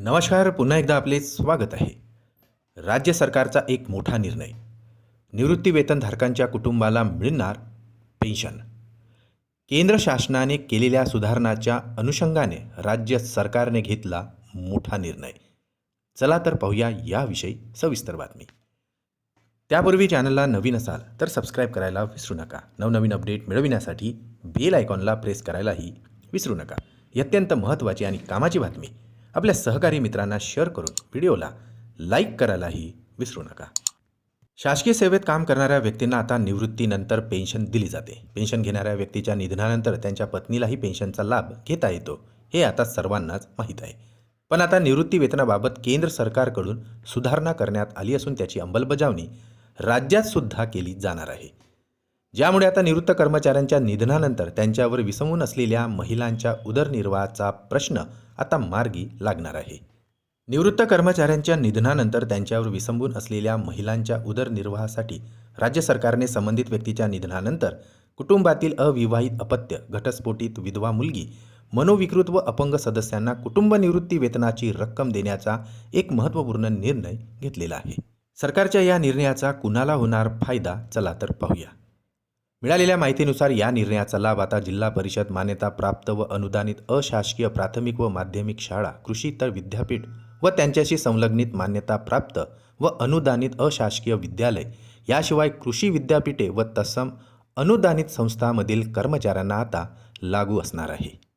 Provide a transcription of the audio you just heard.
नमस्कार पुन्हा एकदा आपले स्वागत आहे. राज्य सरकारचा एक मोठा निर्णय. निवृत्ती वेतनधारकांच्या कुटुंबाला मिळणार पेन्शन. केंद्र शासनाने केलेल्या सुधारणाच्या अनुषंगाने राज्य सरकारने घेतला मोठा निर्णय. चला तर पाहूया याविषयी सविस्तर बातमी. त्यापूर्वी चॅनलला नवीन असाल तर सबस्क्राईब करायला विसरू नका. नवनवीन अपडेट मिळविण्यासाठी बेल आयकॉनला प्रेस करायलाही विसरू नका. ही अत्यंत महत्त्वाची आणि कामाची बातमी. आपल्या सहकारी मित्रांना शेअर करून व्हिडिओला लाईक करायलाही विसरू नका. शासकीय सेवेत काम करणाऱ्या व्यक्तींना आता निवृत्तीनंतर पेन्शन दिली जाते. पेन्शन घेणाऱ्या व्यक्तीच्या निधनानंतर त्यांच्या पत्नीलाही पेन्शनचा लाभ घेता येतो हे आता सर्वांनाच माहीत आहे. पण आता निवृत्ती वेतनाबाबत केंद्र सरकारकडून सुधारणा करण्यात आली असून त्याची अंमलबजावणी राज्यात सुद्धा केली जाणार आहे. ज्यामुळे आता निवृत्त कर्मचाऱ्यांच्या निधनानंतर त्यांच्यावर विसंबून असलेल्या महिलांच्या उदरनिर्वाहाचा प्रश्न आता मार्गी लागणार आहे. निवृत्त कर्मचाऱ्यांच्या निधनानंतर त्यांच्यावर विसंबून असलेल्या महिलांच्या उदरनिर्वाहासाठी राज्य सरकारने संबंधित व्यक्तीच्या निधनानंतर कुटुंबातील अविवाहित अपत्य घटस्फोटित विधवा मुलगी मनोविकृत व अपंग सदस्यांना कुटुंब निवृत्ती वेतनाची रक्कम देण्याचा एक महत्त्वपूर्ण निर्णय घेतलेला आहे. सरकारच्या या निर्णयाचा कुणाला होणार फायदा? चला तर पाहूया. मिळालेल्या माहितीनुसार या निर्णयाचा लाभ आता जिल्हा परिषद मान्यता प्राप्त व अनुदानित अशासकीय प्राथमिक व माध्यमिक शाळा कृषी तर विद्यापीठ व त्यांच्याशी संलग्नित मान्यता प्राप्त व अनुदानित अशासकीय विद्यालय याशिवाय कृषी विद्यापीठे व तत्सम अनुदानित संस्थांमधील कर्मचाऱ्यांना आता लागू असणार आहे.